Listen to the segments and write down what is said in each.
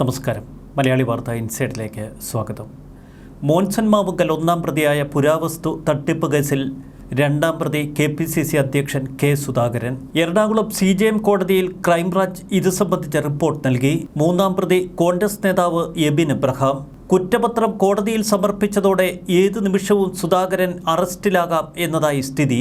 നമസ്കാരം. മലയാളി വാർത്ത ഇൻസൈഡിലേക്ക് സ്വാഗതം. മോൻസൺ മാവുക്കൽ ഒന്നാം പ്രതിയായ പുരാവസ്തു തട്ടിപ്പ് കേസിൽ രണ്ടാം പ്രതി കെ പി സി സി അധ്യക്ഷൻ K Sudhakaran Ernakulam C J M കോടതിയിൽ ക്രൈംബ്രാഞ്ച് ഇത് സംബന്ധിച്ച റിപ്പോർട്ട് നൽകി. മൂന്നാം പ്രതി കോൺഗ്രസ് നേതാവ് എബിൻ എബ്രഹാം കുറ്റപത്രം കോടതിയിൽ സമർപ്പിച്ചതോടെ ഏതു നിമിഷവും സുധാകരൻ അറസ്റ്റിലാകാം എന്നതായി സ്ഥിതി.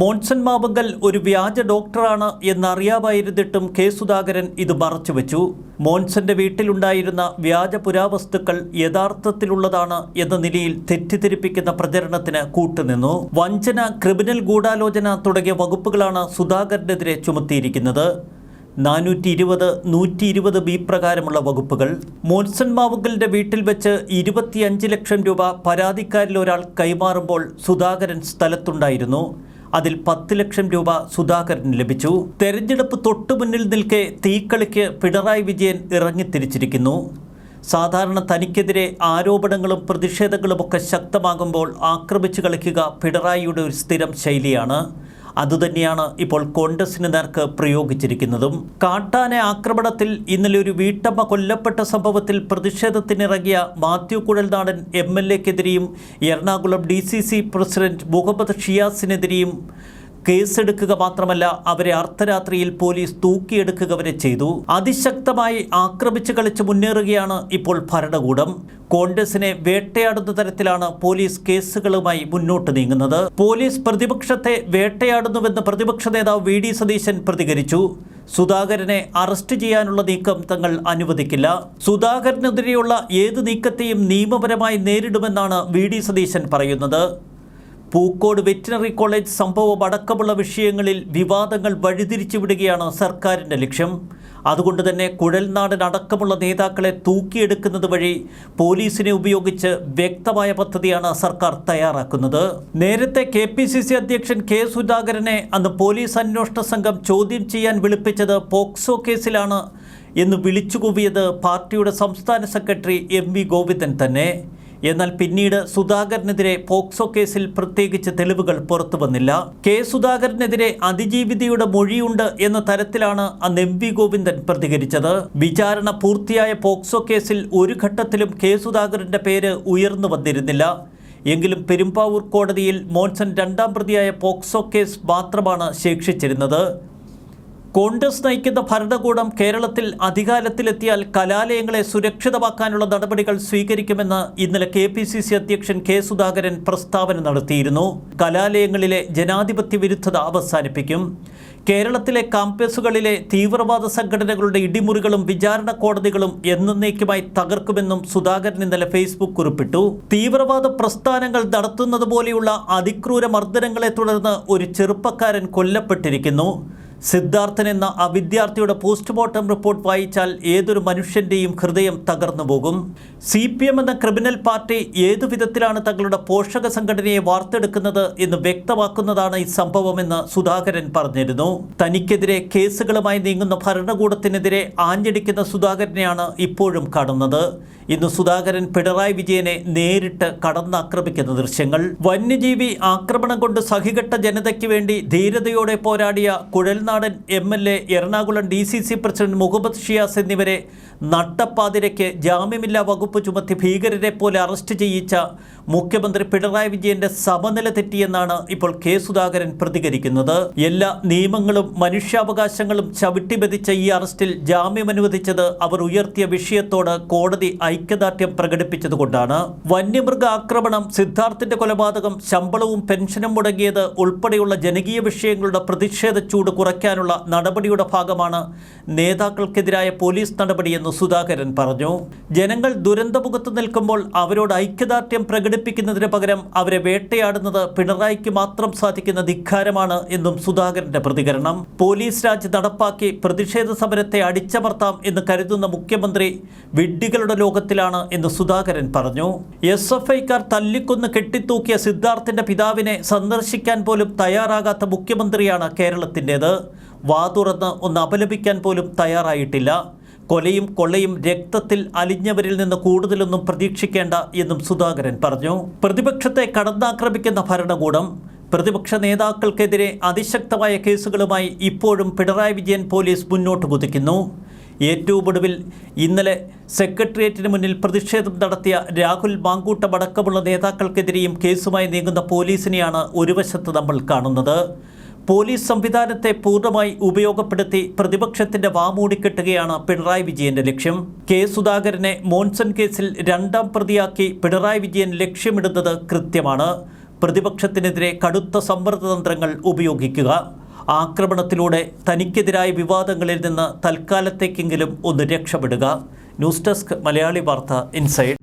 മോൺസൺ മാവുങ്കൽ ഒരു വ്യാജ ഡോക്ടറാണ് എന്നറിയാമായിരുന്നിട്ടും കെ സുധാകരൻ ഇത് മറച്ചുവെച്ചു. മോൺസന്റെ വീട്ടിലുണ്ടായിരുന്ന വ്യാജ പുരാവസ്തുക്കൾ യഥാർത്ഥത്തിലുള്ളതാണ് എന്ന നിലയിൽ തെറ്റിദ്ധരിപ്പിക്കുന്ന പ്രചരണത്തിന് കൂട്ടുനിന്നു. വഞ്ചന ക്രിമിനൽ ഗൂഢാലോചന തുടങ്ങിയ വകുപ്പുകളാണ് സുധാകരനെതിരെ ചുമത്തിയിരിക്കുന്നത്. നാനൂറ്റി ഇരുപത് നൂറ്റി ഇരുപത് ബി പ്രകാരമുള്ള വകുപ്പുകൾ മോൻസൺ മാവുകളുടെ വീട്ടിൽ വെച്ച് ഇരുപത്തിയഞ്ച് ലക്ഷം രൂപ പരാതിക്കാരിൽ ഒരാൾ കൈമാറുമ്പോൾ സുധാകരൻ സ്ഥലത്തുണ്ടായിരുന്നു. അതിൽ പത്ത് ലക്ഷം രൂപ സുധാകരന് ലഭിച്ചു. തെരഞ്ഞെടുപ്പ് തൊട്ടുമുന്നിൽ നിൽക്കെ തീക്കളിക്ക് പിണറായി വിജയൻ ഇറങ്ങിത്തിരിച്ചിരിക്കുന്നു. സാധാരണ തനിക്കെതിരെ ആരോപണങ്ങളും പ്രതിഷേധങ്ങളുമൊക്കെ ശക്തമാകുമ്പോൾ ആക്രമിച്ചു കളിക്കുക പിണറായിയുടെ ഒരു സ്ഥിരം ശൈലിയാണ്. അതുതന്നെയാണ് ഇപ്പോൾ കോൺഗ്രസിന് നേർക്ക് പ്രയോഗിച്ചിരിക്കുന്നതും. കാട്ടാന ആക്രമണത്തിൽ ഇന്നലെ ഒരു വീട്ടമ്മ കൊല്ലപ്പെട്ട സംഭവത്തിൽ പ്രതിഷേധത്തിനിറങ്ങിയ Mathew Kuzhalnadan M L എക്കെതിരെയും Ernakulam D C C president Muhammad ഷിയാസിനെതിരെയും കേസെടുക്കുക മാത്രമല്ല അവരെ അർദ്ധരാത്രിയിൽ പോലീസ് തൂക്കിയെടുക്കുക വരെ ചെയ്തു. അതിശക്തമായി ആക്രമിച്ചു കളിച്ച് മുന്നേറുകയാണ് ഇപ്പോൾ ഭരണകൂടം. കോൺഗ്രസിനെ വേട്ടയാടുന്ന തരത്തിലാണ് പോലീസ് കേസുകളുമായി മുന്നോട്ട് നീങ്ങുന്നത്. പോലീസ് പ്രതിപക്ഷത്തെ വേട്ടയാടുന്നുവെന്ന് പ്രതിപക്ഷ നേതാവ് വി ഡി സതീശൻ പ്രതികരിച്ചു. സുധാകരനെ അറസ്റ്റ് ചെയ്യാനുള്ള നീക്കം തങ്ങൾ അനുവദിക്കില്ല. സുധാകരനെതിരെയുള്ള ഏത് നീക്കത്തെയും നിയമപരമായി നേരിടുമെന്നാണ് വി ഡി സതീശൻ പറയുന്നത്. പൂക്കോട് വെറ്റിനറി കോളേജ് സംഭവം അടക്കമുള്ള വിഷയങ്ങളിൽ വിവാദങ്ങൾ വഴിതിരിച്ചു വിടുകയാണ് സർക്കാരിന്റെ ലക്ഷ്യം. അതുകൊണ്ട് തന്നെ കുഴൽനാടൻ അടക്കമുള്ള നേതാക്കളെ തൂക്കിയെടുക്കുന്നത് വഴി പോലീസിനെ ഉപയോഗിച്ച് വ്യക്തമായ പദ്ധതിയാണ് സർക്കാർ തയ്യാറാക്കുന്നത്. നേരത്തെ കെ അധ്യക്ഷൻ കെ സുധാകരനെ അന്ന് പോലീസ് അന്വേഷണ സംഘം ചോദ്യം ചെയ്യാൻ വിളിപ്പിച്ചത് പോക്സോ കേസിലാണ് എന്ന് വിളിച്ചുകൂവിയത് പാർട്ടിയുടെ സംസ്ഥാന സെക്രട്ടറി എം ഗോവിന്ദൻ തന്നെ. എന്നാൽ പിന്നീട് സുധാകരനെതിരെ പോക്സോ കേസിൽ പ്രത്യേകിച്ച് തെളിവുകൾ പുറത്തു വന്നില്ല. കെ സുധാകരനെതിരെ അതിജീവിതയുടെ മൊഴിയുണ്ട് എന്ന തരത്തിലാണ് അന്ന് എം വി ഗോവിന്ദൻ പ്രതികരിച്ചത്. വിചാരണ പൂർത്തിയായ പോക്സോ കേസിൽ ഒരു ഘട്ടത്തിലും കെ സുധാകരന്റെ പേര് ഉയർന്നു വന്നിരുന്നില്ല. എങ്കിലും പെരുമ്പാവൂർ കോടതിയിൽ മോൻസൺ രണ്ടാം പ്രതിയായ പോക്സോ കേസ് മാത്രമാണ് ശേഷിച്ചിരുന്നത്. കോൺഗ്രസ് നയിക്കുന്ന ഭരണകൂടം കേരളത്തിൽ അധികാരത്തിലെത്തിയാൽ കലാലയങ്ങളെ സുരക്ഷിതമാക്കാനുള്ള നടപടികൾ സ്വീകരിക്കുമെന്ന് ഇന്നലെ കെ പി സി സി അധ്യക്ഷൻ കെ സുധാകരൻ പ്രസ്താവന നടത്തിയിരുന്നു. കലാലയങ്ങളിലെ ജനാധിപത്യ വിരുദ്ധത അവസാനിപ്പിക്കും. കേരളത്തിലെ കാമ്പസുകളിലെ തീവ്രവാദ സംഘടനകളുടെ ഇടിമുറികളും വിചാരണ കോടതികളും എന്നേക്കുമായി തകർക്കുമെന്നും സുധാകരൻ ഇന്നലെ ഫേസ്ബുക്ക് കുറിപ്പിട്ടു. തീവ്രവാദ പ്രസ്ഥാനങ്ങൾ നടത്തുന്നത് പോലെയുള്ള അതിക്രൂര മർദ്ദനങ്ങളെ തുടർന്ന് ഒരു ചെറുപ്പക്കാരൻ കൊല്ലപ്പെട്ടിരിക്കുന്നു. സിദ്ധാർത്ഥൻ എന്ന ആ വിദ്യാർത്ഥിയുടെ പോസ്റ്റ്മോർട്ടം റിപ്പോർട്ട് വായിച്ചാൽ ഏതൊരു മനുഷ്യന്റെയും ഹൃദയം തകർന്നു പോകും. സി പി എം എന്ന ക്രിമിനൽ പാർട്ടി ഏതു വിധത്തിലാണ് തങ്ങളുടെ പോഷക സംഘടനയെ വാർത്തെടുക്കുന്നത് എന്ന് വ്യക്തമാക്കുന്നതാണ് ഈ സംഭവമെന്ന് സുധാകരൻ പറഞ്ഞിരുന്നു. തനിക്കെതിരെ കേസുകളുമായി നീങ്ങുന്ന ഭരണകൂടത്തിനെതിരെ ആഞ്ഞടിക്കുന്ന സുധാകരനെയാണ് ഇപ്പോഴും കാണുന്നത്. ഇന്ന് സുധാകരൻ പിണറായി വിജയനെ നേരിട്ട് കടന്നാക്രമിക്കുന്ന ദൃശ്യങ്ങൾ. വന്യജീവി ആക്രമണം കൊണ്ട് സഹികെട്ട ജനതയ്ക്ക് വേണ്ടി ധീരതയോടെ പോരാടിയ Kuzhalnadan M L A Ernakulam D C C president Muhammad Shiyas എന്നിവരെ നട്ടപ്പാതിരയ്ക്ക് ജാമ്യമില്ലാ വകുപ്പ് ചുമത്തി ഭീകരരെ പോലെ അറസ്റ്റ് ചെയ്യിച്ച മുഖ്യമന്ത്രി പിണറായി വിജയന്റെ സമനില തെറ്റിയെന്നാണ് ഇപ്പോൾ കെ സുധാകരൻ പ്രതികരിക്കുന്നത്. എല്ലാ നിയമങ്ങളും മനുഷ്യാവകാശങ്ങളും ചവിട്ടിബെതിച്ച ഈ അറസ്റ്റിൽ ജാമ്യം അനുവദിച്ചത് അവർ ഉയർത്തിയ വിഷയത്തോട് കോടതി ഐക്യദാർഢ്യം പ്രകടിപ്പിച്ചതുകൊണ്ടാണ്. വന്യമൃഗ ആക്രമണം സിദ്ധാർത്ഥിന്റെ കൊലപാതകം ശമ്പളവും പെൻഷനും മുടങ്ങിയത് ഉൾപ്പെടെയുള്ള ജനകീയ വിഷയങ്ങളുടെ പ്രതിഷേധ ചൂട് കുറയ്ക്കാനുള്ള നടപടിയുടെ ഭാഗമാണ് നേതാക്കൾക്കെതിരായ പോലീസ് നടപടിയെന്ന് സുധാകരൻ പറഞ്ഞു. ജനങ്ങൾ ദുരന്തമുഖത്ത് നിൽക്കുമ്പോൾ അവരോട് ഐക്യദാർഢ്യം പ്രകടിപ്പിക്കുന്നതിന് പകരം അവരെ വേട്ടയാടുന്നത് പിണറായിക്ക് മാത്രം സാധിക്കുന്ന ധിക്കാരമാണ് എന്നും സുധാകരന്റെ പ്രതികരണം. പോലീസ് രാജ് നടപ്പാക്കി പ്രതിഷേധ സമരത്തെ അടിച്ചമർത്താം എന്ന് കരുതുന്ന മുഖ്യമന്ത്രി വിഡ്ഢികളുടെ ലോകത്തിലാണ് എന്ന് സുധാകരൻ പറഞ്ഞു. എസ് എഫ് ഐക്കാർ തല്ലിക്കൊന്ന് കെട്ടിത്തൂക്കിയ സിദ്ധാർത്ഥിന്റെ പിതാവിനെ സന്ദർശിക്കാൻ പോലും തയ്യാറാകാത്ത മുഖ്യമന്ത്രിയാണ് കേരളത്തിന്റെത്. വാ തുറന്ന് ഒന്ന് അപലപിക്കാൻ പോലും തയ്യാറായിട്ടില്ല. കൊലയും കൊള്ളയും രക്തത്തിൽ അലിഞ്ഞവരിൽ നിന്ന് കൂടുതലൊന്നും പ്രതീക്ഷിക്കേണ്ട എന്നും സുധാകരൻ പറഞ്ഞു. പ്രതിപക്ഷത്തെ കടന്നാക്രമിക്കുന്ന ഭരണകൂടം പ്രതിപക്ഷ നേതാക്കൾക്കെതിരെ അതിശക്തമായ കേസുകളുമായി ഇപ്പോഴും പിണറായി വിജയൻ പോലീസ് മുന്നോട്ട് കുതിക്കുന്നു. ഏറ്റവും ഒടുവിൽ ഇന്നലെ സെക്രട്ടേറിയറ്റിന് മുന്നിൽ പ്രതിഷേധം നടത്തിയ രാഹുൽ മാങ്കൂട്ടമടക്കമുള്ള നേതാക്കൾക്കെതിരെയും കേസുമായി നീങ്ങുന്ന പോലീസിനെയാണ് ഒരു വശത്ത് നമ്മൾ കാണുന്നത്. പോലീസ് സംവിധാനത്തെ പൂർണമായി ഉപയോഗപ്പെടുത്തി പ്രതിപക്ഷത്തിന്റെ വാമൂടിക്കെട്ടുകയാണ് പിണറായി വിജയന്റെ ലക്ഷ്യം. കെ സുധാകരനെ മോൺസൺ കേസിൽ രണ്ടാം പ്രതിയാക്കി പിണറായി വിജയൻ ലക്ഷ്യമിടുന്നത് കൃത്യമാണ്. പ്രതിപക്ഷത്തിനെതിരെ കടുത്ത സമ്മർദ്ദതന്ത്രങ്ങൾ ഉപയോഗിക്കുക. ആക്രമണത്തിലൂടെ തനിക്കെതിരായ വിവാദങ്ങളിൽ നിന്ന് തൽക്കാലത്തേക്കെങ്കിലും ഒന്ന് രക്ഷപ്പെടുക. ന്യൂസ് ഡെസ്ക് മലയാളി വാർത്ത ഇൻസൈഡ്.